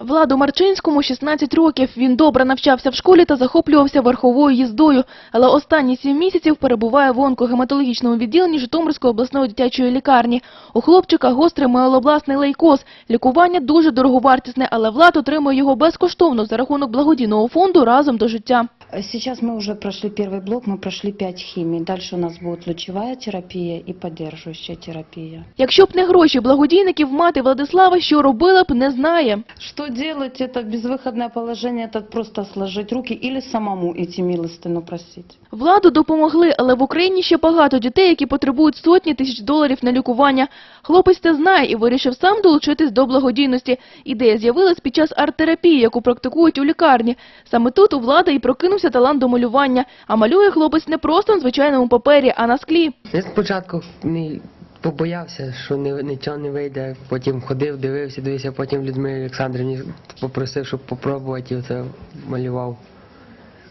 Владу Марчинському 16 років. Він добре навчався в школі та захоплювався верховою їздою. Але останні сім місяців перебуває в онкогематологічному відділенні Житомирської обласної дитячої лікарні. У хлопчика гострий миелобластний лейкоз. Лікування дуже дороговартісне, але Влад отримує його безкоштовно за рахунок благодійного фонду «Разом до життя». Сейчас мы уже прошли первый блок, мы прошли 5 химий. Дальше у нас будет лучевая терапия и поддерживающая терапия. Якщо б не гроші благодійників, мати Владислава, що робила б, не знає. Что делать? Это безвыходное положение, это просто сложить руки или самому идти милостину просить. Владу допомогли, але в Україні ще багато дітей, які потребують сотні тисяч доларів на лікування. Хлопець це знає і вирішив сам долучитись до благодійності. Ідея з'явилась під час арт-терапії, яку практикують у лікарні. Саме тут у Влада і прокинувся талант до малювання. А малює хлопець не просто на звичайному папері, а на склі. Я спочатку не побоявся, що не, нічого не вийде. Потім ходив, дивився, дивився, потім Людмилі Олександрівні попросив, щоб попробувати, і це малював.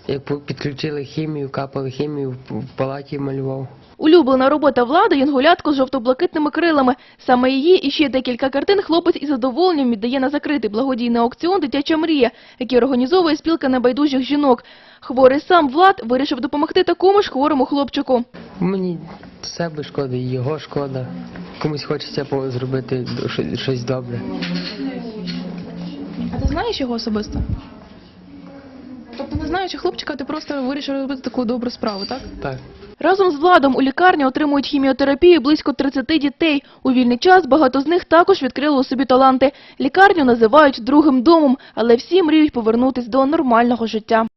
Як підключили хімію, капали хімію, в- палаті малював. Улюблена робота Влади – янгулятко з жовто-блакитними крилами. Саме її і ще декілька картин хлопець із задоволенням віддає на закритий благодійний аукціон «Дитяча мрія», який організовує спілка небайдужих жінок. Хворий сам Влад вирішив допомогти такому ж хворому хлопчику. Мені себе шкода, і його шкода. Комусь хочеться по- зробити щось- щось добре. А ти знаєш його особисто? Тобто, не знаючи хлопчика, ти просто вирішив робити таку добру справу, так? Так. Разом з Владом у лікарні отримують хіміотерапію близько 30 дітей. У вільний час багато з них також відкрили у собі таланти. Лікарню називають другим домом, але всі мріють повернутись до нормального життя.